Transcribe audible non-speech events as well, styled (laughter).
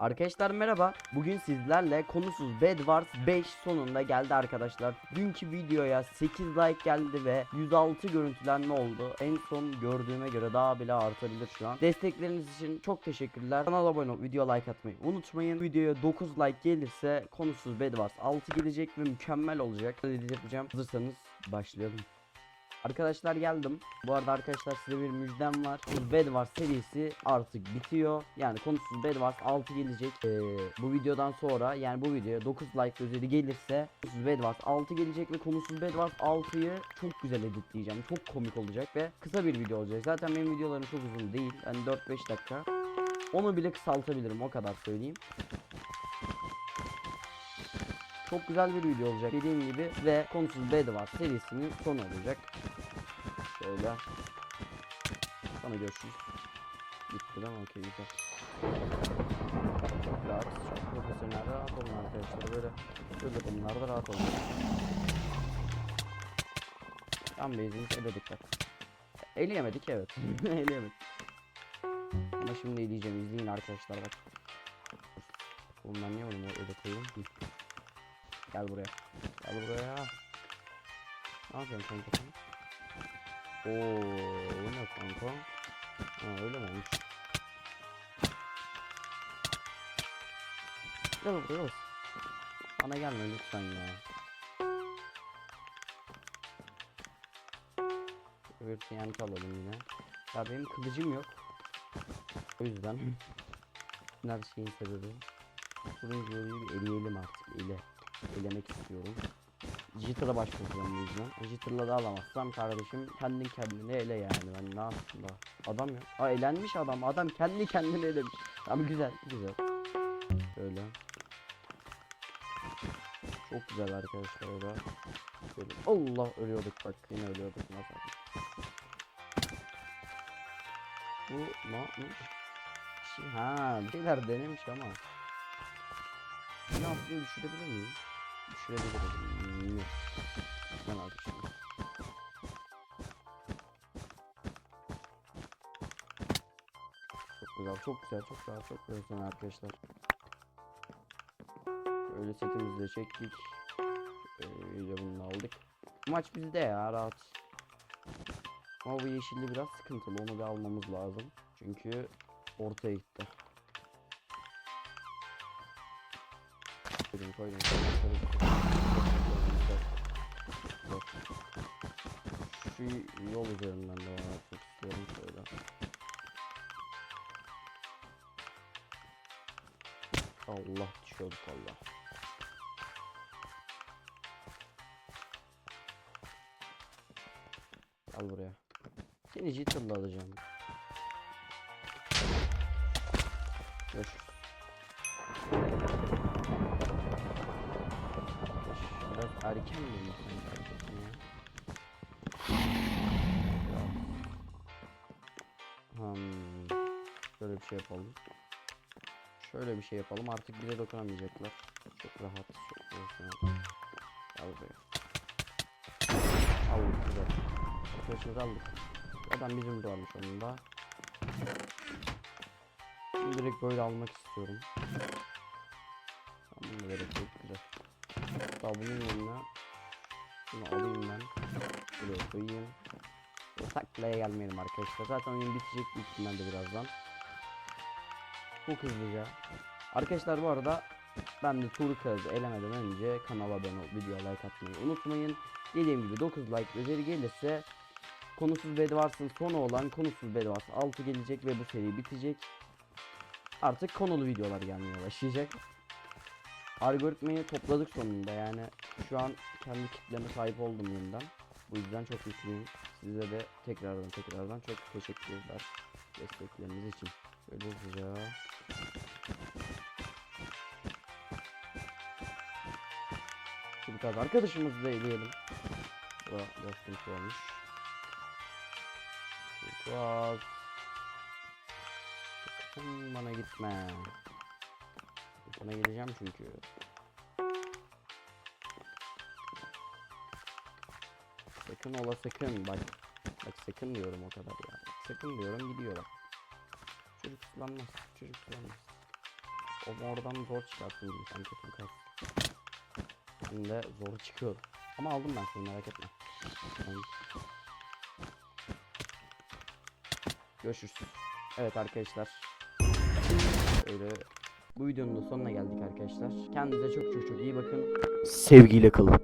Arkadaşlar merhaba. Bugün sizlerle konusuz Bed Wars 5 sonunda geldi arkadaşlar. Dünkü videoya 8 like geldi ve 106 görüntülenme oldu. En son gördüğüme göre daha bile artabilir şu an. Destekleriniz için çok teşekkürler. Kanala abone olup video like atmayı unutmayın. Videoya 9 like gelirse konusuz Bed Wars 6 gelecek ve mükemmel olacak. Hadi yapacağım. Hazırsanız başlayalım. Arkadaşlar geldim. Bu arada arkadaşlar size bir müjdem var. Bu Bed Wars serisi artık bitiyor. Yani konusuz Bed Wars 6 gelecek. Ee, bu videodan sonra yani bu videoya 9 like üzeri gelirse konusuz Bed Wars 6 gelecek ve konusuz Bed Wars 6'yı çok güzel editleyeceğim. Çok komik olacak ve kısa bir video olacak. Zaten benim videolarım çok uzun değil. Yani 4-5 dakika. Onu bile kısaltabilirim o kadar söyleyeyim. Çok güzel bir video olacak dediğim gibi ve konusuz Bed Wars serisinin sonu olacak. Şöyle. Sonra görüşürüz. Değil mi? Okey güzel. Rahat, çok profesyonel rahat olun arkadaşlar. Böyle böyle konularda rahat olun. Tam base'imiz eledik bak. Eleyemedik evet. (laughs) Eleyemedik. Ama şimdi eleyeceğim izleyin arkadaşlar bak. Ben niye onu öyle koyayım? Gel buraya. Gel buraya. Ne yapıyorsun kanka? Oo, bu ne kanka? Ha öyle mi olmuş? Gel buraya bas. Bana gelme lütfen ya. Öbür TNT alalım yine. Ya benim kılıcım yok. O yüzden. Her şeyin sebebi. Yoluyu bir eleyelim artık. Ele. Elemek istiyorum. Jitter'a başvuracağım bu yüzden. Jitter'la da alamazsam kardeşim kendin kendine ele yani ben ne yaptım da. Adam ya. Aa elenmiş adam. Adam kendi kendine elemiş. Tamam güzel güzel. Şöyle. Çok güzel arkadaşlar öyle. Şöyle. Allah ölüyorduk bak yine ölüyorduk nasıl Bu ne Şey, ha bir şeyler denemiş ama. Ne yapıyor düşürebilir miyim? Düşürebilirim. Ben almışım. Çok güzel, çok güzel, çok güzel, çok güzel arkadaşlar. Öyle setimizi de çektik. Öyle bunu da aldık. Maç bizde ya rahat. Ama bu yeşilli biraz sıkıntılı. Onu bir almamız lazım. Çünkü ortaya gitti. Koydum koydum. Şu yol üzerinden de atmak istiyorum şöyle. Allah düşüyorduk Allah. Al buraya. Seni jitter'la alacağım. Görüşürüz. Erken mi olmasın kardeşim ya? Hmm. Şöyle bir şey yapalım. Şöyle bir şey yapalım. Artık bize dokunamayacaklar. Çok rahat. Çok profesyonel. Al buraya. Al güzel. Arkadaşlar aldık. Adam bizim doğmuş onun da. Direkt böyle almak istiyorum. Tamam böyle çok güzel. Bunun yerine bunu alayım ben. Buraya koyayım. Böyle taklaya gelmeyelim arkadaşlar. Zaten oyun bitecek büyük ihtimalle birazdan. Çok hızlıca. Arkadaşlar bu arada ben de Turkaz'ı elemeden önce kanala abone olup video like atmayı unutmayın. Dediğim gibi 9 like üzeri gelirse konusuz Bedwars'ın sonu olan konusuz Bedwars 6 gelecek ve bu seri bitecek. Artık konulu videolar gelmeye başlayacak. Algoritmayı topladık sonunda yani şu an kendi kitleme sahip oldum yeniden. Bu yüzden çok mutluyum. Size de tekrardan tekrardan çok teşekkürler destekleriniz için. Şöyle hızlıca. Şimdi biraz arkadaşımızı da eleyelim. Bura biraz sıkıntı olmuş. Biraz. Sakın bana gitme. Sana geleceğim çünkü. Sakın ola sakın bak. Bak sakın diyorum o kadar ya. Sakın diyorum gidiyor bak. Çocuk sulanmaz. Çocuk sulanmaz. Ama oradan zor çıkarttın gibi sen kötü kas. Ben de zor çıkıyorum. Ama aldım ben seni merak etme. Görüşürüz. Evet arkadaşlar. Öyle bu videonun da sonuna geldik arkadaşlar. Kendinize çok çok çok iyi bakın. Sevgiyle kalın.